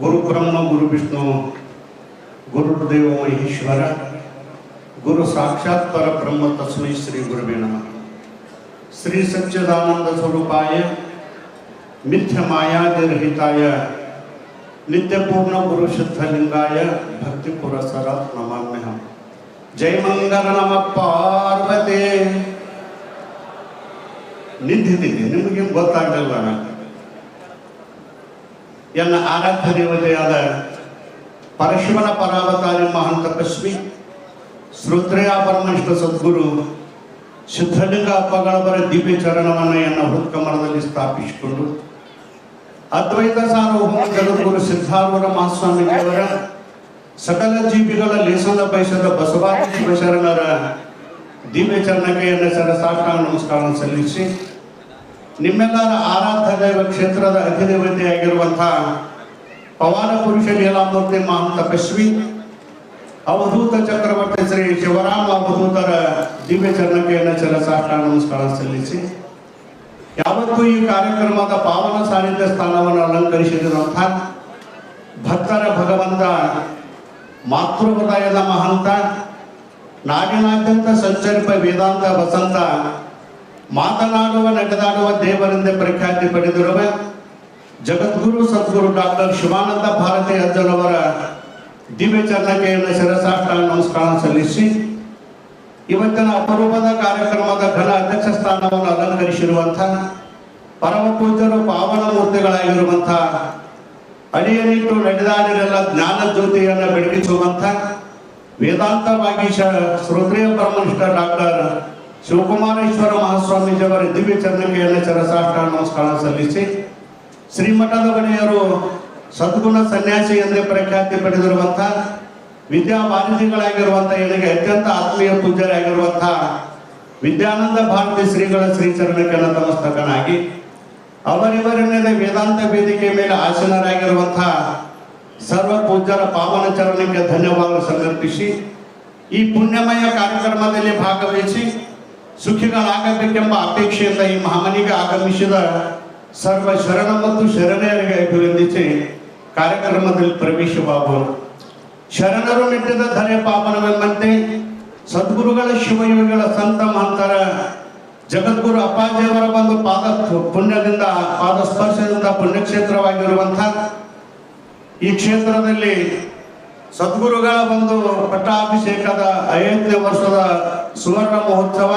ಗುರು ಬ್ರಹ್ಮ ಗುರು ವಿಷ್ಣು ಗುರುದೇವ ಮಹೇಶ್ವರ ಗುರು ಸಾಕ್ಷಾತ್ ಪರ ಬ್ರಹ್ಮ ತಸ್ಮೈ ಶ್ರೀ ಗುರುವೇ ನಮಃ ಶ್ರೀ ಸಚ್ಚಿದಾನಂದ ಸ್ವರೂಪಾಯ ಮಿಥ್ಯ ಮಾಯಾದಿರಹಿತಾಯ ನಿತ್ಯಪೂರ್ಣ ಗುರು ಸಿದ್ಧಲಿಂಗಾಯ ಭಕ್ತಿ ಪುರಸರ ನಮಾಮ್ಯಹಂ ಜೈ ಮಂಗಲ ನಮ ಪಾರ್ವತಿ ನಿಂತಿದ್ದೀನಿ ನಿಮಗೆ ಗೊತ್ತಾಗಲಿಲ್ಲ ನಾನು ಎನ್ನ ಆರಾಧ್ಯ ದೇವತೆಯಾದ ಮಹಾನ್ ತಪಸ್ವಿ ಶ್ರುತ್ರಯ ಪರಮನಿಷ್ಠ ಸದ್ಗುರು, ಸಿದ್ಧಲಿಂಗ ಅಪ್ಪಗಳವರ ದಿವ್ಯ ಚರಣವನ್ನು ಎನ್ನ ಹೃತ್ಕಮಲದಲ್ಲಿ ಸ್ಥಾಪಿಸಿಕೊಂಡು, ಅದ್ವೈತ ಸಾರ್ವಭೌಮ ಜಗದ್ಗುರು ಸಿದ್ಧಾರೂಢ ಮಹಾಸ್ವಾಮಿಯವರ ಸಕಲ ಜೀವಿಗಳ ಲೇಸದ ಬಯಸದ ಬಸವಾದಿ ಶಿವಶರಣರ ದಿವ್ಯ ಚರಣಕ್ಕೆ ಎನ್ನ ಸರಸಾಷ್ಟಾಂಗ ನಮಸ್ಕಾರ ಸಲ್ಲಿಸಿ ನಿಮ್ಮೆಲ್ಲರ ಆರಾಧ್ಯ ದೈವ ಕ್ಷೇತ್ರದ ಅಧಿದೇವತೆಯಾಗಿರುವಂತಹ ಪವಾನ ಪುರುಷ ಲೀಲಾಮೂರ್ತಿ ಮಹಾನ್ ತಪಸ್ವಿ ಅವಧೂತ ಚಕ್ರವರ್ತಿ ಶ್ರೀ ಶಿವರಾಮ ಅವಧೂತರ ದಿವ್ಯ ಚರಣಕ್ಕೆ ಚಲ ಸಲ್ಲಿಸಿ. ಯಾವತ್ತೂ ಈ ಕಾರ್ಯಕ್ರಮದ ಪಾವನ ಸಾನ್ನಿಧ್ಯ ಸ್ಥಾನವನ್ನು ಅಲಂಕರಿಸಿರುವಂತಹ ಭಕ್ತರ ಭಗವಂತ ಮಾತೃ ಮಹಂತ, ನಾಡಿನಾದ್ಯಂತ ಸಂಚರಿಪ ವೇದಾಂತ ವಸಂತ ಮಾತನಾಡುವ, ನಡೆದಾಡುವ ದೇವರೆಂದೇ ಪ್ರಖ್ಯಾತಿ ಪಡೆದಿರುವ ಜಗದ್ಗುರು ಸದ್ಗುರು ಡಾಕ್ಟರ್ ಶಿವಾನಂದ ಭಾರತಿ ಅಜ್ಜನವರ ದಿವ್ಯ ಚರಣಕೆಯನ್ನು ಶಿರಸಾಷ್ಟ ನಮಸ್ಕಾರ ಸಲ್ಲಿಸಿ, ಇವತ್ತಿನ ಅಪರೂಪದ ಕಾರ್ಯಕ್ರಮದ ಘನ ಅಧ್ಯಕ್ಷ ಸ್ಥಾನವನ್ನು ಅಲಂಕರಿಸಿರುವಂತಹ ಪರಮ ಪೂಜ್ಯರು, ಪಾವನ ಮೂರ್ತಿಗಳಾಗಿರುವಂತಹ ಅಡಿಯನಿಟ್ಟು ನಡೆದಾಡಿರೆಲ್ಲ ಜ್ಞಾನ ಜ್ಯೋತಿಯನ್ನು ವೇದಾಂತ ಭಾಗೀಶ ಶ್ರೋತ್ರಿಯ ಪರಮನಿಷ್ಠ ಡಾಕ್ಟರ್ ಶಿವಕುಮಾರೇಶ್ವರ ಮಹಾಸ್ವಾಮೀಜಿಯವರ ದಿವ್ಯ ಚರಣಕ್ಕೆ ಚರಸಾಷ್ಟ ನಮಸ್ಕಾರ ಸಲ್ಲಿಸಿ ಶ್ರೀಮಠದ ಒಡೆಯರು ಸದ್ಗುಣ ಸನ್ಯಾಸಿ ಎಂದೇ ಪ್ರಖ್ಯಾತಿ ಪಡೆದಿರುವಂತಹ ವಿದ್ಯಾ ವಾಣಿಜ್ಯಗಳಾಗಿರುವಂತಹ ನನಗೆ ಅತ್ಯಂತ ಆತ್ಮೀಯ ಪೂಜ್ಯರಾಗಿರುವಂತಹ ವಿದ್ಯಾನಂದ ಭಾರತಿ ಶ್ರೀಗಳ ಶ್ರೀಚರಣಕ್ಕೆ ನಮಸ್ತಕನಾಗಿ ಅವರಿವರನ್ನೇ ವೇದಾಂತ ವೇದಿಕೆ ಮೇಲೆ ಆಸೀನರಾಗಿರುವಂತಹ ಸರ್ವ ಪೂಜ್ಯರ ಪಾವನ ಚರಣಕ್ಕೆ ಧನ್ಯವಾದ ಸಮರ್ಪಿಸಿ ಈ ಪುಣ್ಯಮಯ ಕಾರ್ಯಕ್ರಮದಲ್ಲಿ ಭಾಗವಹಿಸಿ ಸುಖಿಗಳಾಗಬೇಕೆಂಬ ಅಪೇಕ್ಷೆಯಿಂದ ಈ ಮಹಾಮನಿಗೆ ಆಗಮಿಸಿದ ಸರ್ವ ಶರಣ ಮತ್ತು ಶರಣೆಯರಿಗೆ ಅಭಿವಂದಿಸಿ ಕಾರ್ಯಕ್ರಮದಲ್ಲಿ ಪ್ರವೇಶವಾಗುವರು. ಶರಣರು ಮೆಟ್ಟಿದ ಧರೆ ಪಾಪನವೆಂಬಂತೆ ಸದ್ಗುರುಗಳ ಶಿವಯೋಗಿಗಳ ಸಂತ ಮಹಂತರ ಜಗದ್ಗುರು ಅಪ್ಪಾಜಿಯವರ ಒಂದು ಪಾದ ಪುಣ್ಯದಿಂದ, ಪಾದ ಸ್ಪರ್ಶದಿಂದ ಪುಣ್ಯಕ್ಷೇತ್ರವಾಗಿರುವಂಥ ಈ ಕ್ಷೇತ್ರದಲ್ಲಿ ಸದ್ಗುರುಗಳ ಒಂದು ಪಟ್ಟಾಭಿಷೇಕದ ಐದನೇ ವರ್ಷದ ಸುವರ್ಣ ಮಹೋತ್ಸವ,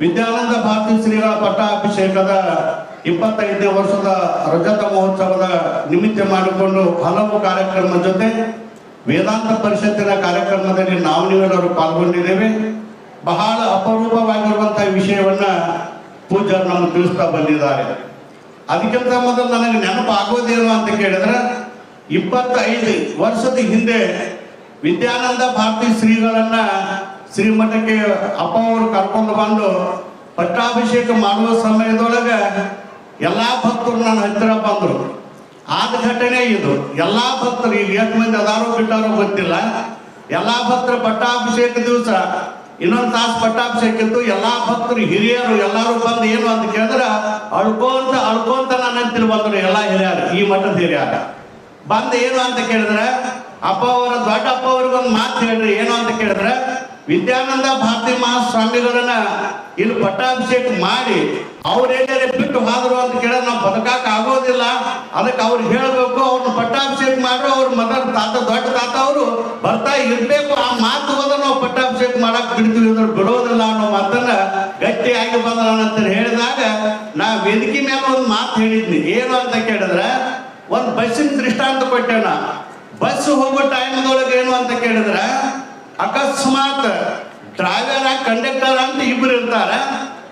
ವಿದ್ಯಾನಂದ ಭಾರತಿ ಶ್ರೀಗಳ ಪಟ್ಟಾಭಿಷೇಕದ ಇಪ್ಪತ್ತೈದನೇ ವರ್ಷದ ರಜತ ಮಹೋತ್ಸವದ ನಿಮಿತ್ತ ಮಾಡಿಕೊಂಡು ಹಲವು ಕಾರ್ಯಕ್ರಮದ ಜೊತೆ ವೇದಾಂತ ಪರಿಷತ್ತಿನ ಕಾರ್ಯಕ್ರಮದಲ್ಲಿ ನಾವು ನೀವೆಲ್ಲರೂ ಪಾಲ್ಗೊಂಡಿದ್ದೇವೆ. ಬಹಳ ಅಪರೂಪವಾಗಿರುವಂತಹ ವಿಷಯವನ್ನ ಪೂಜಾರ್ ನಮ್ಗೆ ತಿಳಿಸ್ತಾ ಬಂದಿದ್ದಾರೆ. ಅದಕ್ಕಿಂತ ಮೊದಲು ನನಗೆ ನೆನಪು ಆಗೋದೇನು ಅಂತ ಕೇಳಿದ್ರೆ ಇಪ್ಪತ್ತೈದು ವರ್ಷದ ಹಿಂದೆ ವಿದ್ಯಾನಂದ ಭಾರತಿ ಶ್ರೀಗಳನ್ನ ಶ್ರೀಮಠಕ್ಕೆ ಅಪ್ಪ ಅವರು ಕರ್ಕೊಂಡು ಬಂದು ಪಟ್ಟಾಭಿಷೇಕ ಮಾಡುವ ಸಮಯದೊಳಗೆ ಎಲ್ಲಾ ಭಕ್ತರು ನನ್ನ ಹತ್ತಿರ ಬಂದರು. ಆದ ಘಟನೆ ಇದು. ಎಲ್ಲಾ ಭಕ್ತರು ಈಗ ಎಷ್ಟು ಮಂದಿ ಅದಾರೋ ಬಿಟ್ಟಾರೋ ಗೊತ್ತಿಲ್ಲ. ಎಲ್ಲಾ ಭಕ್ತರು ಪಟ್ಟಾಭಿಷೇಕ ದಿವಸ ಇನ್ನೊಂದು ತಾಸು ಪಟ್ಟಾಭಿಷೇಕ ಇತ್ತು. ಎಲ್ಲಾ ಭಕ್ತರು ಹಿರಿಯರು ಎಲ್ಲರೂ ಬಂದು ಏನು ಅಂತ ಕೇಳಿದ್ರೆ ಅಳ್ಕೊಂತ ಅಳ್ಕೊಂತ ನನ್ನ ಹತ್ತಿರ ಬಂದರು ಎಲ್ಲಾ ಹಿರಿಯರು, ಈ ಮಠದ ಹಿರಿಯರ. ಬಂದು ಏನು ಅಂತ ಕೇಳಿದ್ರೆ ಅಪ್ಪ ಅವರ ದೊಡ್ಡ ಅಪ್ಪ ಅವ್ರಿಗೆ ಒಂದು ಮಾತು ಹೇಳ್ರಿ, ಏನು ಅಂತ ಕೇಳಿದ್ರೆ, ವಿದ್ಯಾನಂದ ಭಾರತಿ ಮಹಾಸ್ವಾಮಿಗಳನ್ನ ಇಲ್ಲಿ ಪಟ್ಟಾಭಿಷೇಕ ಮಾಡಿ ಅವ್ರೇನೇ ಬಿಟ್ಟು ಹೋದ್ರು ಅಂತ ಕೇಳಿದ್ರೆ ನಾವು ಬದುಕಾಕ ಆಗೋದಿಲ್ಲ. ಅದಕ್ಕೆ ಅವ್ರು ಹೇಳಬೇಕು, ಅವ್ರನ್ನ ಪಟ್ಟಾಭಿಷೇಕ ಮಾಡ್ರು, ಅವ್ರ ಮಗನ ತಾತ, ದೊಡ್ಡ ತಾತ ಅವರು ಬರ್ತಾ ಇರ್ಬೇಕು. ಆ ಮಾತು ಹೋದ್ರೆ ನಾವು ಪಟ್ಟಾಭಿಷೇಕ ಮಾಡಕ್ ಬಿಡ್ತೀವಿ ಅಂದ್ರೆ ಬಿಡೋದಿಲ್ಲ ಅನ್ನೋ ಮಾತನ್ನ ಗಟ್ಟಿಯಾಗಿ ಬಂದ್ರ ಹೇಳಿದಾಗ ನಾ ವೇದಿಕೆ ಮೇಲೆ ಒಂದು ಮಾತು ಹೇಳಿದ್ನಿ. ಏನು ಅಂತ ಕೇಳಿದ್ರೆ ಒಂದು ಬಸ್ಸಿನ ದೃಷ್ಟಾಂತ ಕೊಟ್ಟೇನ. ಬಸ್ ಹೋಗೋ ಟೈಮ್ದೊಳಗೆ ಏನು ಅಂತ ಕೇಳಿದ್ರೆ? ಅಕಸ್ಮಾತ್ ಡ್ರೈವರ್, ಕಂಡಕ್ಟರ್ ಅಂತ ಇಬ್ರು ಇರ್ತಾರ.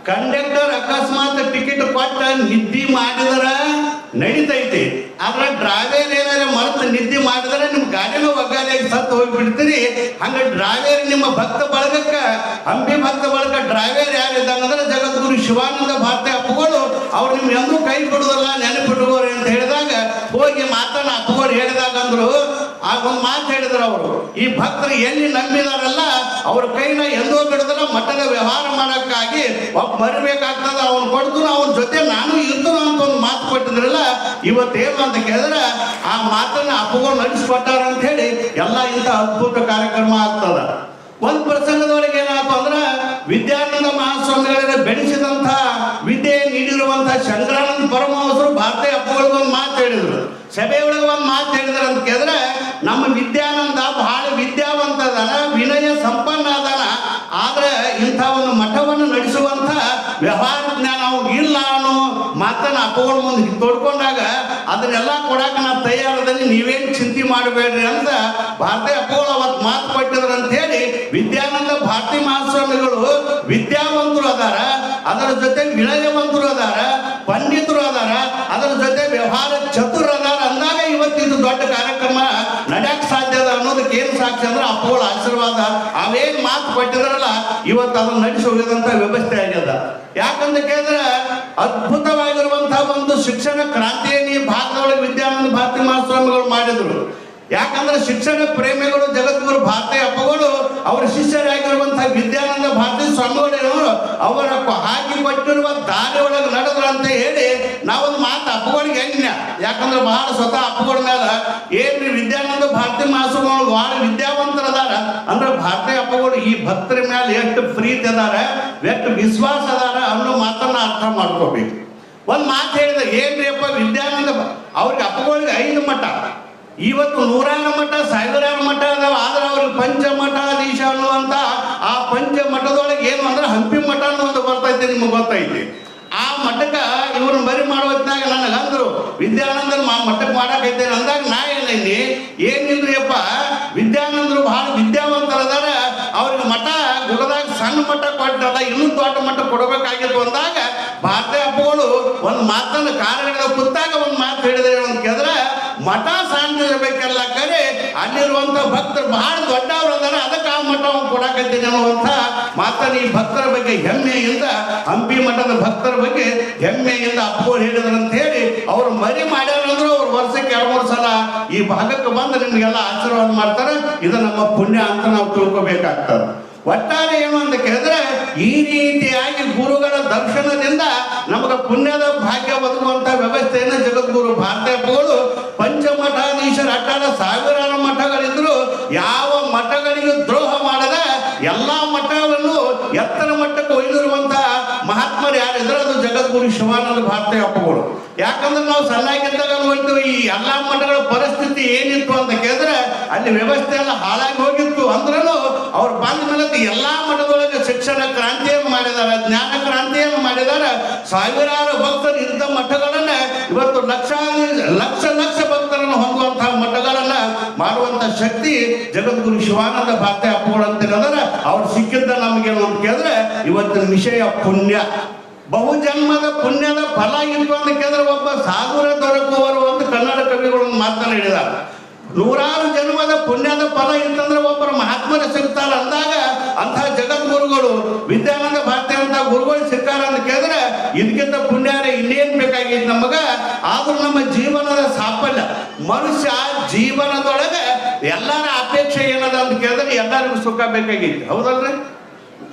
ಕಂಡಕ್ಟರ್ ಅಕಸ್ಮಾತ್ ಟಿಕೆಟ್ ಕೊಟ್ಟ ನಿದ್ದೆ ಮಾಡಿದ್ರ ನಡೀತೈತಿ. ಆದ್ರೆ ಡ್ರೈವರ್ ಏನಾರ ಮರೆತು ನಿದ್ದೆ ಮಾಡಿದ್ರೆ ನಿಮ್ ಗಾಡಿನ ಒಗ್ಗಾಲಿಯಾಗಿ ಸತ್ತು ಹೋಗ್ಬಿಡ್ತೀರಿ. ಹಂಗ ಡ್ರೈವರ್ ನಿಮ್ಮ ಭಕ್ತ ಬಳಗಕ್ಕ, ಹಂಪಿ ಭಕ್ತ ಬಳಗ ಡ್ರೈವರ್ ಯಾರಿದ್ದಂಗಂದ್ರೆ ಜಗದ್ಗುರು ಶಿವಾನಂದ ಭಾರತಿ ಅಪ್ಪಗಳು, ಅವ್ರು ನಿಮ್ಗೆ ಎಂದೂ ಕೈ ಬಿಡುದಲ್ಲ ಮಾತನ್ನ ಅಪ್ಪಗಳು ಹೇಳಿದಾಗ ಅಂದ್ರು, ಆ ಒಂದು ಮಾತು ಹೇಳಿದ್ರು ಅವರು, ಈ ಭಕ್ತರು ಎಲ್ಲಿ ನಂಬಿದಾರಲ್ಲ, ಅವ್ರ ಕೈನ ಎಂದೋ ಬಿಡದಲ್ಲ, ಮಠದ ವ್ಯವಹಾರ ಮಾಡಕ್ಕಾಗಿ ಒಬ್ಬ ಬರ್ಬೇಕಾಗ್ತದ, ಅವ್ನು ಕೊಡ್ತು ಅವನ ಜೊತೆ ನಾನು ಇರ್ತದ ಅಂತ ಒಂದು ಮಾತು ಕೊಟ್ಟಿದ್ರಲ್ಲ, ಇವತ್ತೇನು ಅಂತ ಕೇಳಿದ್ರೆ, ಆ ಮಾತನ್ನ ಅಪ್ಪುಗಳು ನಡೆಸ್ಕೊಟ್ಟಾರ ಅಂತ ಹೇಳಿ ಎಲ್ಲ ಇಂಥ ಅದ್ಭುತ ಕಾರ್ಯಕ್ರಮ ಆಗ್ತದ. ಒಂದ್ ಪ್ರಸಂಗದವರೆಗೆ ಏನಾಯ್ತು ಅಂದ್ರೆ, ವಿದ್ಯಾನಂದ ಮಹಾಸ್ವಾಮಿಗಳನ್ನ ಬೆಳೆಸಿದಂತ ವಿದ್ಯೆ ನೀಡಿರುವಂತಹ ಶಂಕರಾನಂದ ಪರಮಹಂಸರು ಭಾರತೀಯ ಒಂದು ಮಾತು ಹೇಳಿದ್ರು. ಸಭೆಯೊಳಗೆ ಒಂದು ಮಾತು ಹೇಳಿದ್ರು ಅಂತ ಕೇಳಿದ್ರೆ, ನಮ್ಮ ವಿದ್ಯಾನಂದ ಬಹಳ ವಿದ್ಯಾವಂತ ಅದಾನ ವಿನಯ ಸಂಪನ್ನ ಅದಾನ ಆದ್ರೆ ಇಂಥ ಒಂದು ಮಠವನ್ನು ನಡೆಸುವಂತ ವ್ಯವಹಾರ ಜ್ಞಾನ ಅವ್ರಿಗೆ ಇಲ್ಲ ಅನ್ನೋ ಮಾತನ್ನ ಅಪ್ಪಗಳ ಮುಂದೆ ತೋಡ್ಕೊಂಡಾಗ, ಅದನ್ನೆಲ್ಲ ಕೊಡಾಕ ನಾ ತಯಾರದಲ್ಲಿ ನೀವೇನು ಚಿಂತೆ ಮಾಡಬೇಡ್ರಿ ಅಂತ ಭಾರತೀಯ ಅಪ್ಪಗಳು ಅವತ್ತು ಮಾತು ಕೊಟ್ಟಿದ್ರು ಅಂತ ಹೇಳಿ ವಿದ್ಯಾನಂದ ಭಾರತಿ ಮಹಾಸ್ವಾಮಿಗಳು ವಿದ್ಯಾವಂತರು ಅದಾರ. ಅದರ ಜೊತೆ ವಿನಯವಂತರು ಅದಾರ. ಜೊತೆ ವ್ಯವಹಾರ ಚತುರ ಅದಾರ ಅಂದಾಗ ಇವತ್ತಿದ್ದು ದೊಡ್ಡ ಕಾರ್ಯಕ್ರಮ ನಡೆಯಕ್ ಸಾಧ್ಯ ಅದ ಅನ್ನೋದಕ್ಕೆ ಏನು ಸಾಕ್ಷಿ ಅಂದ್ರೆ ಅಪ್ಪಗಳ ಆಶೀರ್ವಾದ. ಅವೇನ್ ಮಾತು ಕೊಟ್ಟಿದ್ರಲ್ಲ, ಇವತ್ತು ಅದನ್ನ ನಡೆಸಿ ವ್ಯವಸ್ಥೆ ಆಗ್ಯದ. ಯಾಕಂದ್ರೆ ಕೇಳಿದ್ರೆ ಅದ್ಭುತವಾಗಿರುವಂತಹ ಒಂದು ಶಿಕ್ಷಣ ಕ್ರಾಂತಿಯನ್ನು ಈ ಭಾರತದೊಳಗೆ ವಿದ್ಯಾನಂದ ಭಾರತಿ ಮಹಾಸ್ವಾಮಿಗಳು ಮಾಡಿದ್ರು. ಯಾಕಂದ್ರೆ ಶಿಕ್ಷಣ ಪ್ರೇಮಿಗಳು, ಜಗದ್ಗುರು ಭಾರತಿ ಅಪ್ಪಗಳು, ಅವರ ಶಿಷ್ಯರಾಗಿರುವಂತಹ ವಿದ್ಯಾನಂದ ಭಾರತಿ ಸ್ವಾಮಿಗಳು ಅವರ ಹಾಕಿ ಕೊಟ್ಟಿರುವ ದಾರಿ ಒಳಗೆ ನಡೆದ್ರು ಅಂತ ಹೇಳಿ ನಾವೊಂದು ಮಾತು ಅಪ್ಪಗಳಿಗೆ ಯಾಕಂದ್ರೆ ಬಹಳ ಸ್ವತಃ ಅಪ್ಪಗಳ ಮೇಲೆ ಏನ್ರಿ ವಿದ್ಯಾನಂದ ಭಾರತೀಯ ಮಹಾಸ್ವಾಮಿಗಳು ಬಹಳ ವಿದ್ಯಾವಂತರದಾರ. ಅಂದ್ರೆ ಭಾರತೀಯ ಅಪ್ಪಗಳು ಈ ಭಕ್ತರ ಮೇಲೆ ಎಷ್ಟು ಪ್ರೀತಿ ಅದಾರ, ಎಷ್ಟು ವಿಶ್ವಾಸ ಅದಾರ ಅನ್ನೋ ಮಾತನ್ನ ಅರ್ಥ ಮಾಡ್ಕೋಬೇಕು. ಒಂದ್ ಮಾತು ಹೇಳಿದ ಏನ್ರಿ ಅಪ್ಪ ವಿದ್ಯಾನಂದ ಅವ್ರಿಗೆ ಅಪ್ಪಗಳಿಗೆ ಐದು ಮಠ. ಇವತ್ತು ನೂರಾರು ಮಠ, ಸಾವಿರಾರು ಮಠ ಅದಾವ. ಆದ್ರೆ ಅವ್ರಿಗೆ ಪಂಚಮಠಾಧೀಶ ಅನ್ನುವಂತ ಆ ಪಂಚ ಮಠದೊಳಗೆ ಏನು ಅಂದ್ರೆ ಹಂಪಿ ಮಠ ಅನ್ನೋ ಒಂದು ಬರ್ತೈತೆ ನಿಮಗೆ ಗೊತ್ತೈತಿ. ಆ ಮಠಕ್ಕ ಬರಿ ಮರಿ ಹೊತ್ತಿನಾಗ ನನಗೆ ಅಂದ್ರು ವಿದ್ಯಾನಂದನ್ ಮಾ ಮಠಕ್ಕೆ ಮಾಡಕೈತೇನೆ ಅಂದಾಗ ನಾ ಏನೇನಿ ಏನಿಲ್ರಿ ಅಪ್ಪ ವಿದ್ಯಾನಂದರು ಬಹಳ ವಿದ್ಯಾವಂತರದಾರ ಅವ್ರಿಗೆ ಮಠ ಗುಲದಾಗ ಸಣ್ಣ ಮಠ ಕೊಟ್ಟದ ಇನ್ನೂ ದೊಡ್ಡ ಮಠ ಕೊಡಬೇಕಾಗಿತ್ತು ಅಂದಾಗ ಭಾರತೀಯ ಹಬ್ಬಗಳು ಒಂದು ಮಾತನ್ನ ಕಾರಣಗಳ ಕುತ್ತಾಗ ಒಂದು ಮಾತು ಹೇಳಿದ್ರೆ ಅಂತ ಕೇಳಿದ್ರೆ, ಮಠ ಸಣ್ಣದಿರ್ಬೇಕಲ್ಲ ಕರೆ, ಅಲ್ಲಿರುವಂತ ಭಕ್ತರು ಬಹಳ ದೊಡ್ಡವ್ರು ಅದಾರ, ಅದಕ್ಕೆ ಆ ಮಠವನ್ನು ಕೊಡಕತ್ತೀನಿ ಅನ್ನುವಂಥ ಮಾತನ್ನ ಈ ಭಕ್ತರ ಬಗ್ಗೆ ಹೆಮ್ಮೆಯಿಂದ, ಹಂಪಿ ಮಠದ ಭಕ್ತರ ಬಗ್ಗೆ ಹೆಮ್ಮೆಯಿಂದ ಅಪ್ಪಗಳು ಹೇಳಿದ್ರು ಅಂತ ಹೇಳಿ ಅವ್ರು ಮರಿ ಮಾಡ್ಯಾರ ಅಂದ್ರೆ ಅವ್ರು ವರ್ಷಕ್ಕೆ ಎರಡು ಮೂರು ಸಲ ಈ ಭಾಗಕ್ಕೆ ಬಂದು ನಿಮ್ಗೆಲ್ಲ ಆಶೀರ್ವಾದ ಮಾಡ್ತಾರೆ. ಇದು ನಮ್ಮ ಪುಣ್ಯ ಅಂತ ನಾವು ತಿಳ್ಕೊಬೇಕಾಗ್ತದೆ. ಒಟ್ಟಾರೆ ಏನು ಅಂತ ಕೇಳಿದ್ರೆ, ಈ ರೀತಿಯಾಗಿ ಗುರುಗಳ ದರ್ಶನದಿಂದ ನಮಗೆ ಪುಣ್ಯದ ಭಾಗ್ಯ ಬದುಕುವಂತ ವ್ಯವಸ್ಥೆಯನ್ನು ಜಗದ್ಗುರು ಭಾರತೀಯಗಳು ಪಂಚಮಠಾಧೀಶರ ಅಟ್ಟಾರ ಸಾವಿರಾರು ಮಠಗಳಿದ್ರು ಯಾವ ಮಠಗಳಿಗೂ ದ್ರೋಹ ಮಾಡದ ಎಲ್ಲಾ ಮಠವನ್ನು ಎತ್ತರ ಮಟ್ಟಕ್ಕೆ ಒಯ್ದಿರುವಂತಹ ಮಹಾತ್ಮರು ಯಾರಿದ್ರೆ ಜಗದ್ಗುರು ಶಿವಾನಂದ ಭಾರತೀಯ ಅಪ್ಪಗಳು ಯಾಕಂದ್ರೆ ನಾವು ಸಣ್ಣಾಗಿದ್ದಾಗ ನೋಡ್ತೀವಿ, ಈ ಎಲ್ಲ ಮಠಗಳ ಪರಿಸ್ಥಿತಿ ಏನಿತ್ತು ಅಂತ ಕೇಳಿದ್ರೆ ಅಲ್ಲಿ ವ್ಯವಸ್ಥೆ ಎಲ್ಲ ಹಾಳಾಗಿ ಹೋಗಿತ್ತು ಅಂದ್ರೂ ಅವ್ರು ಬಂದ ಮೇಲೆ ಎಲ್ಲಾ ಮಠದೊಳಗೆ ಶಿಕ್ಷಣ ಕ್ರಾಂತಿಯನ್ನು ಮಾಡಿದ್ದಾರೆ, ಜ್ಞಾನ ಕ್ರಾಂತಿಯನ್ನು ಮಾಡಿದ್ದಾರೆ. ಸಾವಿರಾರು ಭಕ್ತರು ಇಂಥ ಮಠಗಳನ್ನ ಇವತ್ತು ಲಕ್ಷ ಲಕ್ಷ ಲಕ್ಷ ಭಕ್ತರನ್ನು ಹೊಂದುವಂತಹ ಮಠಗಳನ್ನ ಮಾಡುವಂತ ಶಕ್ತಿ ಜಗದ್ಗುರು ಶಿವಾನಂದ ಭಾತೆ ಅಪ್ಪಗಳು ಅಂತ ಅವ್ರು ಸಿಕ್ಕಿದ್ದ ನಮಗೆ ಕೇಳಿದ್ರೆ ಇವತ್ತಿನ ವಿಷಯ ಪುಣ್ಯ. ಬಹುಜನ್ಮದ ಪುಣ್ಯದ ಫಲ ಇತ್ತು ಅಂತ ಕೇಳಿದ್ರೆ ಒಬ್ಬ ಸಾಗುರ ದೊರಕುವರು ಅಂತ ಕನ್ನಡ ಕವಿಗಳು ಮಾತನ್ನ ನೂರಾರು ಜನ್ಮದ ಪುಣ್ಯದ ಫಲ ಇತ್ತಂದ್ರೆ ಒಬ್ಬರು ಮಹಾತ್ಮರು ಸಿಗ್ತಾರ ಅಂದಾಗ ಅಂಥ ಜಗದ್ಗುರುಗಳು ವಿದ್ಯಾನಂದ ಭಾರತಿ ಅಂತ ಗುರುಗಳು ಸಿಕ್ಕಾರ ಅಂತ ಕೇಳಿದ್ರೆ ಇದಕ್ಕಿಂತ ಪುಣ್ಯಾರ ಇನ್ನೇನ್ ಬೇಕಾಗಿತ್ತು ನಮಗ? ಆದ್ರೂ ನಮ್ಮ ಜೀವನದ ಸಾಫಲ್ಯ. ಮನುಷ್ಯ ಜೀವನದೊಳಗೆ ಎಲ್ಲರ ಅಪೇಕ್ಷೆ ಏನದ ಅಂತ ಕೇಳಿದ್ರೆ ಎಲ್ಲರಿಗೂ ಸುಖ ಬೇಕಾಗಿತ್ತು. ಹೌದಲ್ರಿ?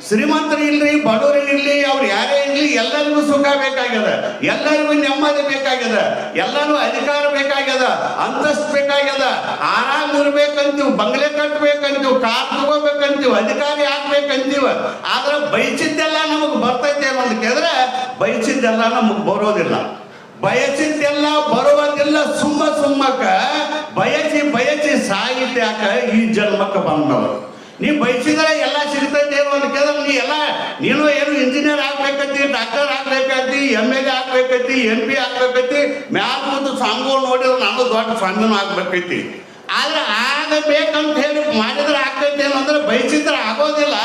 ಶ್ರೀಮಂತರು ಇಲ್ರಿ ಬಡವರು ಇರಲಿ ಅವ್ರು ಯಾರೇ ಇರ್ಲಿ, ಎಲ್ಲರಿಗೂ ಸುಖ ಬೇಕಾಗ್ಯದ. ಎಲ್ಲರಿಗೂ ನೆಮ್ಮದಿ ಬೇಕಾಗ್ಯದ. ಎಲ್ಲರೂ ಅಧಿಕಾರ ಬೇಕಾಗ್ಯದ. ಅಂತಸ್ತು ಬೇಕಾಗ್ಯದ. ಆರಾಮ್ ಇರ್ಬೇಕಂತೀವಿ, ಬಂಗ್ಲೆ ಕಟ್ಬೇಕಂತೀವಿ, ಕಾರ್ ತಗೋಬೇಕಂತೀವಿ, ಅಧಿಕಾರಿ ಆಗ್ಬೇಕಂತೀವ. ಆದ್ರೆ ಬಯಸಿದ್ದೆಲ್ಲ ನಮಗ್ ಬರ್ತೈತೆ ಅಂತ ಕೇಳಿದ್ರೆ ಬಯಸಿದ್ದೆಲ್ಲ ನಮಗ್ ಬರೋದಿಲ್ಲ. ಬಯಸಿದ್ದೆಲ್ಲ ಬರುವುದಿಲ್ಲ ಸುಮ್ಮ ಸುಮ್ಮಕ ಬಯಸಿ ಬಯಸಿ ಸಾಹಿತ್ಯಾಕ ಈ ಜನ್ಮಕ್ಕೆ ಬಂದವರು. ನೀ ಬಯಸಿದ್ರೆ ಎಲ್ಲ ಸಿಗ್ತೈತೆ ಅಂತ ಕೇಳಿದ್ರೆ ನೀ ಎಲ್ಲ, ನೀನು ಏನು ಇಂಜಿನಿಯರ್ ಆಗ್ಬೇಕೈತಿ ಡಾಕ್ಟರ್ ಆಗ್ಬೇಕಂತಿ ಎಂ ಎಲ್ ಎ ಆಗ್ಬೇಕೈತಿ ಎಂ ಪಿ ಆಗ್ಬೇಕೈತಿ ಮ್ಯಾಲ ಕೂತು ಸ್ವಾಮಿಗಳು ನೋಡಿದ್ರೆ ನಾನು ದೊಡ್ಡ ಸ್ವಾಮಿನೂ ಆಗ್ಬೇಕೈತಿ ಆದ್ರೆ ಆಗಬೇಕಂತ ಹೇಳಿ ಮಾಡಿದ್ರೆ ಆಗ್ತೈತೆ ಏನಂದ್ರೆ ಬಯಸಿದ್ರೆ ಆಗೋದಿಲ್ಲ.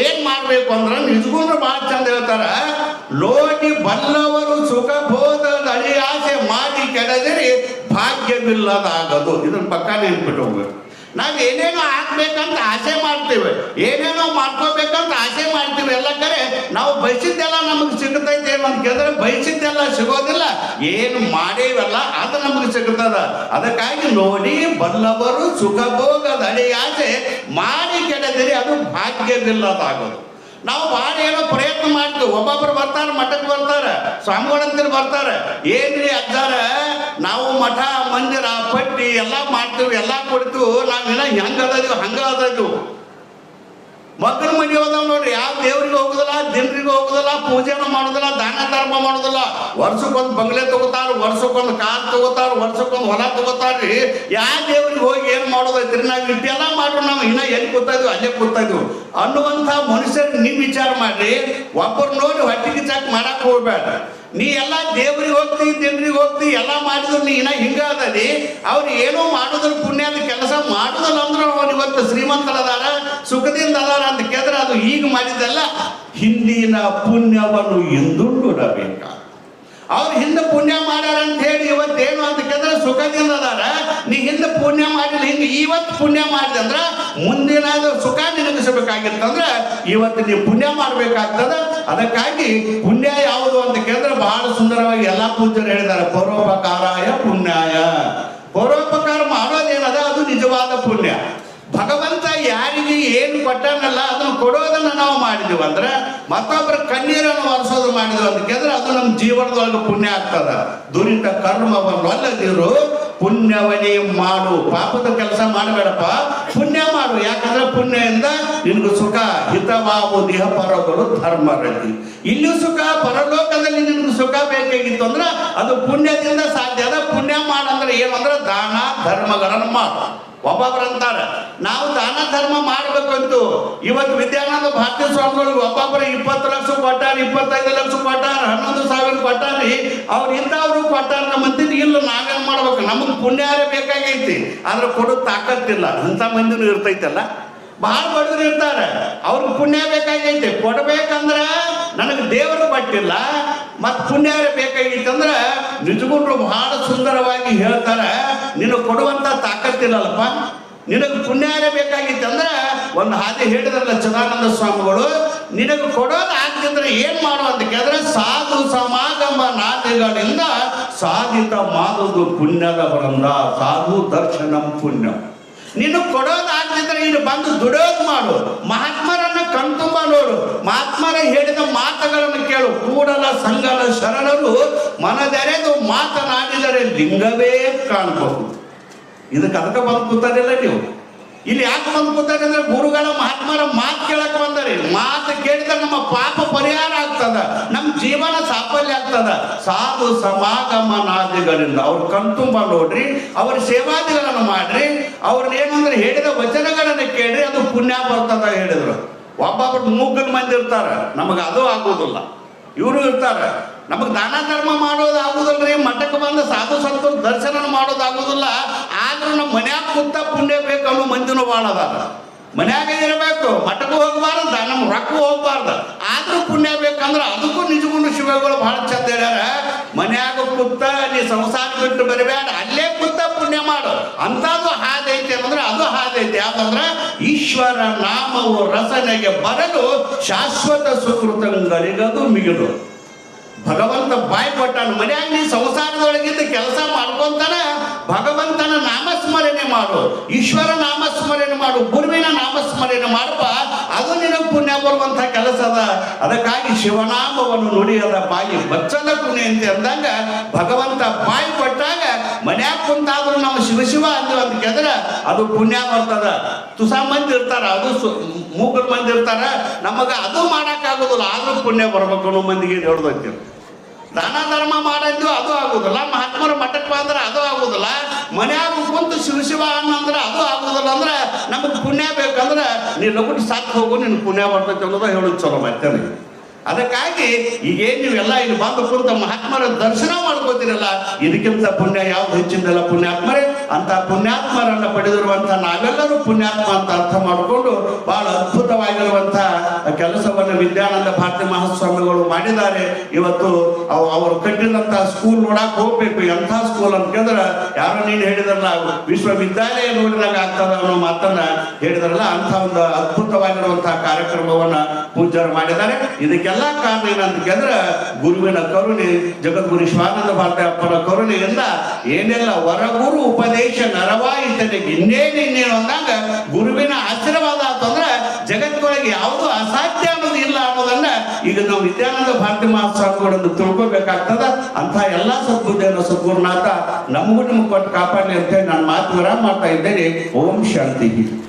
ಏನು ಮಾಡ್ಬೇಕು ಅಂದ್ರೆ ನಿಜಗೂ ಬಹಳ ಚಂದ ಹೇಳ್ತಾರ ಲೋಟಿ ಬಲ್ಲವರು ಸುಖ ಬೋಧದ ಆಸೆ ಮಾಡಿ ಕೆಡದಿರಿ, ಭಾಗ್ಯವಿಲ್ಲದಾಗದು. ಇದನ್ನ ಪಕ್ಕ ನೆನ್ಪಿಟ್ಟು ಹೋಗ್ಬೇಕು ನಾವ್ ಏನೇನೋ ಹಾಕ್ಬೇಕಂತ ಆಸೆ ಮಾಡ್ತೀವಿ. ಏನೇನೋ ಮಾಡ್ಕೋಬೇಕಂತ ಆಸೆ ಮಾಡ್ತೀವಿ. ಎಲ್ಲ ಕರೆ ನಾವು ಬಯಸಿದ್ದೆಲ್ಲ ನಮಗೆ ಸಿಗುತ್ತೈತೆ ಏನು ಅಂತ ಕೇಳಿದ್ರೆ ಬಯಸಿದ್ದೆಲ್ಲ ಸಿಗೋದಿಲ್ಲ. ಏನು ಮಾಡೇವಲ್ಲ, ಅದು ನಮಗೆ ಸಿಗುತ್ತದ. ಅದಕ್ಕಾಗಿ ನೋಡಿ, ಬಲ್ಲವರು ಸುಖ ಭೋಗದ ಅಡಿ ಆಸೆ ಮಾಡಿ ಕೆಡದಿರಿ, ಅದು ಭಾಗ್ಯವಿಲ್ಲದಾಗೋದು. ನಾವು ಭಾಳ ಏನೋ ಪ್ರಯತ್ನ ಮಾಡ್ತೀವಿ. ಒಬ್ಬೊಬ್ರು ಬರ್ತಾರೆ, ಮಠಕ್ಕೆ ಬರ್ತಾರೆ ಸ್ವಾಮಿಗಳಂತೇಳಿ ಬರ್ತಾರೆ. ಏನ್ರಿ ಅಜ್ಜಾರ ಮಠ, ಮಂದಿರ, ಪಟ್ಟಿ ಎಲ್ಲ ಮಾಡ್ತೀವಿ, ಎಲ್ಲ ಕೊಡ್ತೀವಿ. ನಾವೆಲ್ಲ ಹೆಂಗ ಅದೀವಿ ಹಂಗ ಅದೀವಿ ಮಕ್ಕಳ ಮನೆ ಹೋದವ್ ನೋಡ್ರಿ, ಯಾವ ದೇವ್ರಿಗೆ ಹೋಗುದಿಲ್ಲ ಜನರಿಗೆ ಹೋಗುದಿಲ್ಲ, ಪೂಜೆನ ಮಾಡುದಿಲ್ಲ, ದಾನ ಧರ್ಮ ಮಾಡುದಿಲ್ಲ. ವರ್ಷಕ್ಕೊಂದು ಬಂಗ್ಲೆ ತಗೋತಾರ, ವರ್ಷಕ್ಕೊಂದು ಕಾರ್ ತಗೋತಾರ, ವರ್ಷಕ್ಕೊಂದು ಹೊಲ ತಗೋತಾರ್ರಿ ಯಾವ ದೇವ್ರಿಗೆ ಹೋಗಿ ಏನು ಮಾಡೋದೈತ್ರಿ ನಾವು ಇಟ್ಟೆಲ್ಲ ಮಾಡ್ರು, ನಾವು ಇನ್ನ ಎಲ್ಲಿ ಕೂತಾ ಅಲ್ಲೇ ಕೂತಾ ಅನ್ನುವಂಥ ಮನುಷ್ಯರು ನಿಮ್ಮ ವಿಚಾರ ಮಾಡ್ರಿ. ಒಬ್ಬರು ನೋಡಿ ಹೊಟ್ಟಿಗೆ ಚಾಕ್ ಮಾಡಕ್ ಹೋಗ್ಬೇಡ ನೀ ಎಲ್ಲ ದೇವ್ರಿಗೆ ಹೋಗ್ತಿ ದಿನ್ರಿಗೆ ಹೋಗ್ತಿ, ಎಲ್ಲ ಮಾಡಿದ್ರು ನೀ ಇನ್ನ ಹಿಂಗ ಅದದಿ. ಅವ್ರು ಏನೋ ಮಾಡಿದ್ರು ಪುಣ್ಯದ ಕೆಲಸ ಮಾಡುದಿಲ್ಲ ಅಂದ್ರೆ ಅವ್ರು ಇವತ್ತು ಶ್ರೀಮಂತರದಾರ, ಸುಖದಿಂದ ಅದಾರ ಅಂತ ಕೇಳಿದ್ರೆ ಅದು ಈಗ ಮಾಡಿದ್ದಲ್ಲ. ಹಿಂದಿನ ಪುಣ್ಯವನ್ನು ಹಿಂದುಂಡುಡಬೇಕ ಅವ್ರು ಹಿಂದೆ ಪುಣ್ಯ ಮಾಡ್ಯಾರ ಅಂತ ಹೇಳಿ ಇವತ್ತೇನು ಅಂತ ಕೇಳಿದ್ರೆ ಸುಖದಿಂದ ಅದಾರ ನೀ ಹಿಂದೆ ಪುಣ್ಯ ಮಾಡಿಲ್ಲ, ಹಿಂಗೆ ಇವತ್ತು ಪುಣ್ಯ ಮಾಡಿದೆ ಅಂದ್ರೆ ಮುಂದಿನ ಸುಖ ನಿನಗಿಸಬೇಕಾಗಿತ್ತಂದ್ರೆ ಇವತ್ತು ನೀವು ಪುಣ್ಯ ಮಾಡ್ಬೇಕಾಗ್ತದ. ಅದಕ್ಕಾಗಿ ಪುಣ್ಯ ಯಾವುದು ಅಂತ ಕೇಳಿದ್ರೆ ಬಹಳ ಸುಂದರವಾಗಿ ಎಲ್ಲಾ ಪೂಜ್ಯರು ಹೇಳಿದ್ದಾರೆ, ಪರೋಪಕಾರಾಯ ಪುಣ್ಯಾಯ. ಪರೋಪಕಾರ ಮಾಡೋದೇನದ? ಅದು ನಿಜವಾದ ಪುಣ್ಯ. ಭಗವಂತ ಯಾರಿಗೆ ಏನು ಕೊಟ್ಟಾನಲ್ಲ ಅದನ್ನು ಕೊಡೋದನ್ನ ನಾವು ಮಾಡಿದೀವಿ ಅಂದ್ರೆ ಮತ್ತೊಬ್ಬರ ಕಣ್ಣೀರನ್ನು ಒರೆಸೋದು ಮಾಡಿದ್ವಿ ಅಂತ ಕೇಳಿದ್ರೆ ಅದು ನಮ್ಮ ಜೀವನದೊಳಗೆ ಪುಣ್ಯ ಆಗ್ತದ. ದುರಿತ ಕರ್ಮವನ್ನು ಅಲ್ಲದಿರು ಪುಣ್ಯವನೇ ಮಾಡು. ಪಾಪದ ಕೆಲಸ ಮಾಡಬೇಡಪ್ಪ, ಪುಣ್ಯ ಮಾಡು. ಯಾಕಂದ್ರೆ ಪುಣ್ಯದಿಂದ ನಿನಗೆ ಸುಖ ಹಿತವಾವು ದೇಹ ಪರಗಳು ಧರ್ಮ ರತಿ ಇಲ್ಲಿ ಸುಖ, ಪರಲೋಕದಲ್ಲಿ ನಿನಗೆ ಸುಖ ಬೇಕಾಗಿತ್ತು ಅಂದ್ರೆ ಅದು ಪುಣ್ಯದಿಂದ ಸಾಧ್ಯ ಅದ. ಪುಣ್ಯ ಮಾಡಂದ್ರೆ ಏನು ಅಂದ್ರೆ ದಾನ, ಧರ್ಮಗಳನ್ನು ಮಾಡು. ಒಬ್ಬೊಬ್ರು ಅಂತಾರೆ ನಾವು ದಾನ, ಧರ್ಮ ಮಾಡಬೇಕಂತು ಇವತ್ತು ವಿದ್ಯಾನಂದ ಭಾರತೀಯ ಸ್ವಾಮಿಗಳಿಗೆ ಒಬ್ಬೊಬ್ಬರು ಇಪ್ಪತ್ತು ಲಕ್ಷ ಕೊಟ್ಟಾರ, ಇಪ್ಪತ್ತೈದು ಲಕ್ಷ ಕೊಟ್ಟಾರ, ಹನ್ನೊಂದು ಸಾವಿರ ಕೊಟ್ಟಾರಿ, ಅವ್ರು ಇಂಥವ್ರು ಕೊಟ್ಟಾರ ನಮ್ಮಂತೀನಿ ಇಲ್ಲ, ನಾವೇನು ಮಾಡ್ಬೇಕು? ನಮಗೆ ಪುಣ್ಯಾರೇ ಬೇಕಾಗೈತಿ. ಆದ್ರೆ ಕೊಡೋ ತಾಕತ್ತಿಲ್ಲ ಅಂಥ ಮಂದಿನೂ ಇರ್ತೈತಲ್ಲ. ಬಹಳ ಬಡವರು ಇರ್ತಾರೆ. ಅವ್ರಿಗೆ ಪುಣ್ಯ ಬೇಕಾಗೈತಿ. ಕೊಡ್ಬೇಕಂದ್ರ ನನಗೆ ದೇವರು ಕೊಟ್ಟಿಲ್ಲ ಮತ್ತು ಪುಣ್ಯಾರೇ ಬೇಕಾಗೈತಿ ಅಂದ್ರೆ ನಿಜಗುಂಡ್ರು ಬಹಳ ಸುಂದರವಾಗಿ ಹೇಳ್ತಾರೆ ನಿನಗೆ ಕೊಡುವಂತ ತಾಕತ್ತಿಲ್ಲಲ್ಲಪ್ಪ ನಿನಗೆ ಪುಣ್ಯಾರೇ ಬೇಕಾಗಿತ್ತು ಅಂದ್ರೆ ಒಂದು ಹಾದಿ ಹೇಳಿದ್ರಲ್ಲ ಚಿದಾನಂದ ಸ್ವಾಮಿಗಳು, ನಿನಗೆ ಕೊಡೋದು ಆಗ್ತಿದ್ರೆ ಏನು ಮಾಡು? ಅಂತ ಕೇಳಿದ್ರೆ, ಸಾಧು ಸಮಾಗಮ ನಾದಿಗಳಿಂದ ಸಾಧಿತ ಮಾಡುವುದು ಪುಣ್ಯದ ಬರಂದ ಸಾಧು ದರ್ಶನಂ ಪುಣ್ಯಂ. ನೀನು ಕೊಡೋದಾಗ್ತಿದ್ರೆ ನೀನು ಬಂದು ದುಡೋದು ಮಾಡು. ಮಹಾತ್ಮರನ್ನ ಕಣ್ತುಂಬ ನೋಡು. ಮಹಾತ್ಮರ ಹೇಳಿದ ಮಾತುಗಳನ್ನು ಕೇಳು. ಕೂಡಲ, ಸಂಗಲ, ಶರಣರು ಮನದೆರೆದು ಮಾತನಾಡಿದರೆ ಲಿಂಗವೇ ಕಾಣಬಹುದು ಇದಕ್ಕೆ ಅದಕ್ಕೆ ಬಂದು ಕೂತಾರಿಲ್ಲ ನೀವು. ಇಲ್ಲಿ ಯಾಕೆ ಬಂದು ಅಂದ್ರೆ ಗುರುಗಳ ಮಹಾತ್ಮರ ಮಾತು ಕೇಳಕ್ ಬಂದರಿ. ಮಾತು ಕೇಳಿದ್ರೆ ನಮ್ಮ ಪಾಪ ಪರಿಹಾರ ಆಗ್ತದ, ನಮ್ಮ ಜೀವನ ಸಾಫಲ್ಯ ಆಗ್ತದ. ಸಾಧು ಸಮಾಗಮ ಸಮಾಗಮನಾದಿಗಳಿಂದ ಅವ್ರ ಕಣ್ತುಂಬ ನೋಡ್ರಿ, ಅವ್ರ ಸೇವಾದಿಗಳನ್ನು ಮಾಡ್ರಿ ಅವ್ರನ್ನ ಏನಂದ್ರೆ ಹೇಳಿದ ವಚನಗಳನ್ನು ಕೇಳ್ರಿ, ಅದು ಪುಣ್ಯ ಬರ್ತದ ಹೇಳಿದ್ರು. ಒಬ್ಬೊಬ್ರು ಮೂಗನ್ ಮಂದಿ ಇರ್ತಾರ, ನಮಗೆ ಅದು ಆಗೋದಿಲ್ಲ. ಇವರು ಇರ್ತಾರೆ ನಮಗೆ ದಾನ ಧರ್ಮ ಮಾಡೋದು ರೀ ಮಠಕ್ಕೆ ಬಂದು ಸಾಧು ಸಂತರು ದರ್ಶನ ಮಾಡೋದು ಆಗುದಿಲ್ಲ ಆದ್ರೂ ನಮ್ಮ ಮನ್ಯಾಗ ಕೂತ ಪುಣ್ಯ ಬೇಕು ಅನ್ನೋ ಮಂದಿನೂ ಭಾಳ ಅದ ಮನ್ಯಾಗ ಇರಬೇಕು ಮಠಕ್ಕೂ ಹೋಗಬಾರ್ದು, ನಮ್ಮ ರೊಕ್ಕ ಹೋಗ್ಬಾರ್ದು. ಆದ್ರೂ ಪುಣ್ಯ ಬೇಕಂದ್ರೆ ಅದಕ್ಕೂ ನಿಜಗೊಂಡು ಶಿವಗಳು ಭಾಳ ಚಂದ ಹೇಳ್ಯಾರ. ಮನ್ಯಾಗ ಕೂತ ನೀ ಸಂಸಾರ ಬಿಟ್ಟು ಬರಬೇಡ, ಅಲ್ಲೇ ಕೂತ ಪುಣ್ಯ ಮಾಡು. ಅಂಥದ್ದು ಹಾದೈತಿ ಅಂದ್ರೆ ಅದು ಹಾದೈತಿ. ಯಾಕಂದ್ರೆ ಈಶ್ವರ ನಾಮವು ರಸನೆಗೆ ಬರಲು ಶಾಶ್ವತ ಸುಕೃತಗಳಿಗದು ಮಿಗಿಲು ಭಗವಂತ ಬಾಯಿ ಕೊಟ್ಟಾನ, ಮನ್ಯಾಗ ನೀ ಸಂಸಾರದೊಳಗಿಂದ ಕೆಲಸ ಮಾಡ್ಕೊಂತಾನ, ಭಗವಂತನ ನಾಮಸ್ಮರಣೆ ಮಾಡು, ಈಶ್ವರ ನಾಮಸ್ಮರಣೆ ಮಾಡು, ಗುರುವಿನ ನಾಮಸ್ಮರಣೆ ಮಾಡಪ್ಪ ಅದು ನಿನಗೆ ಪುಣ್ಯ ಬರುವಂಥ ಕೆಲಸ ಅದ. ಅದಕ್ಕಾಗಿ ಶಿವನಾಮವನ್ನು ನುಡಿಯದ ಬಾಯಿ ಬಚ್ಚಲ ಪುಣ್ಯ ಅಂತ ಅಂದಂಗ ಭಗವಂತ ಬಾಯಿ ಕೊಟ್ಟಾಗ ಮನ್ಯಾಗ ಕುಂತಾದ್ರೂ ನಾವು ಶಿವ ಶಿವ ಅಂತ ಅಂತ ಕೇಳಿದ್ರೆ, ಅದು ಪುಣ್ಯ ಬರ್ತದ. ತುಸಾ ಮಂದಿ ಇರ್ತಾರ, ಅದು ಮೂಗಲ್ ಮಂದಿ ಇರ್ತಾರ, ನಮಗ ಅದು ಮಾಡಕ್ ಆಗುದಿಲ್ಲ ಆದ್ರೂ ಪುಣ್ಯ ಬರ್ಬೇಕು ಅನ್ನೋ ಮಂದಿಗೆ ಹೇಳ್ದೈತಿ ದಾನ ಧರ್ಮ ಮಾಡಿದ್ದು ಅದು ಆಗುದಿಲ್ಲ, ಮಹಾತ್ಮರ ಮಠಕ್ಕೆ ಬಂದ್ರೆ ಅದು ಆಗುದಿಲ್ಲ, ಮನ್ಯಾಗ ಕುಂತು ಶಿವ ಶಿವ ಅನ್ನಂದ್ರೆ ಅದು ಆಗುದಿಲ್ಲ ಅಂದ್ರೆ ನಮಗೆ ಪುಣ್ಯ ಬೇಕಂದ್ರೆ ನೀನು ಲಗುಟ್ ಸಾಕು ಹೋಗು, ನಿನ್ ಪುಣ್ಯ ಬರ್ತೈತೆ ಅನ್ನೋದು ಹೇಳೋದು ಚಲೋ ಮಾಡ್ತೇನೆ ಅದಕ್ಕಾಗಿ ಈಗೇನು ನೀವೆಲ್ಲ ಇಲ್ಲಿ ಬಂದು ಕುಂತ ಮಹಾತ್ಮರ ದರ್ಶನ ಮಾಡ್ಕೋತೀರಲ್ಲ ಇದಕ್ಕಿಂತ ಪುಣ್ಯ, ಯಾವ್ದು ಹೆಚ್ಚಿಂದಲ್ಲ ಪುಣ್ಯಾತ್ಮರೇ? ಅಂತ ಪುಣ್ಯಾತ್ಮರನ್ನ ಪಡೆದಿರುವಂತ ನಾವೆಲ್ಲರೂ ಪುಣ್ಯಾತ್ಮ ಅಂತ ಅರ್ಥ ಮಾಡಿಕೊಂಡು ಬಹಳ ಅದ್ಭುತವಾಗಿರುವಂತ ಕೆಲಸವನ್ನು ವಿದ್ಯಾನಂದ ಭಾರತಿ ಮಹಾಸ್ವಾಮಿಗಳು ಮಾಡಿದ್ದಾರೆ. ಇವತ್ತು ಅವ್- ಅವರು ಕಟ್ಟಿದಂತ ಸ್ಕೂಲ್ ನೋಡಕ್ ಹೋಗ್ಬೇಕು, ಎಂಥ ಸ್ಕೂಲ್ ಅಂತ ಕೇಳಿದ್ರೆ, ಯಾರೋ ನೀನು ಹೇಳಿದ್ರಲ್ಲ, ವಿಶ್ವವಿದ್ಯಾಲಯ ನೋಡಿದಾಗ ಆಗ್ತದ ಅನ್ನೋ ಮಾತನ್ನ ಹೇಳಿದ್ರಲ್ಲ ಅಂತ ಒಂದು ಅದ್ಭುತವಾಗಿರುವಂತಹ ಕಾರ್ಯಕ್ರಮವನ್ನ ಪೂಜಾರ ಮಾಡಿದ್ದಾರೆ. ಇದಕ್ಕೆಲ್ಲ ಕಾರಣ ಏನಂತ ಕೇಳಿದ್ರೆ, ಗುರುವಿನ ಕರುಣೆ, ಜಗದ್ಗುರು ಶಿವಾನಂದ ಭಾರತಪ್ಪನ ಕರುಣೆಯಿಂದ ಏನೆಲ್ಲ ವರಗುರು ಉಪದೇಶ ನರವಾಯಿತನಿಗೆ ಇನ್ನೇನು ಇನ್ನೇನು ಅಂದಾಗ ಗುರುವಿನ ಆಶೀರ್ವಾದ ಆತಂದ್ರೆ ಜಗತ್ತೊಳಗೆ ಯಾವುದು ಅಸಾಧ್ಯ ಅನ್ನೋದು ಇಲ್ಲ ಈಗ ನಾವು ನಿತ್ಯಾನಂದ ಭಾರತಿ ಮಹಾಸ್ವಾಮಿಗಳನ್ನು ತಿಳ್ಕೊಬೇಕಾಗ್ತದ. ಅಂತ ಎಲ್ಲಾ ಸದ್ಬುದ್ಧಿಯನ್ನು ಸದ್ಗುರುನಾಥ ನಮಗೂ ನಿಮ್ಗೆ ಕೊಟ್ಟು ಕಾಪಾಡಲಿ ಅಂತ ಹೇಳಿ ನಾನು ಮಾತು ವಿರಾಮ ಮಾಡ್ತಾ ಇದ್ದೇನೆ. ಓಂ ಶಾಂತಿ.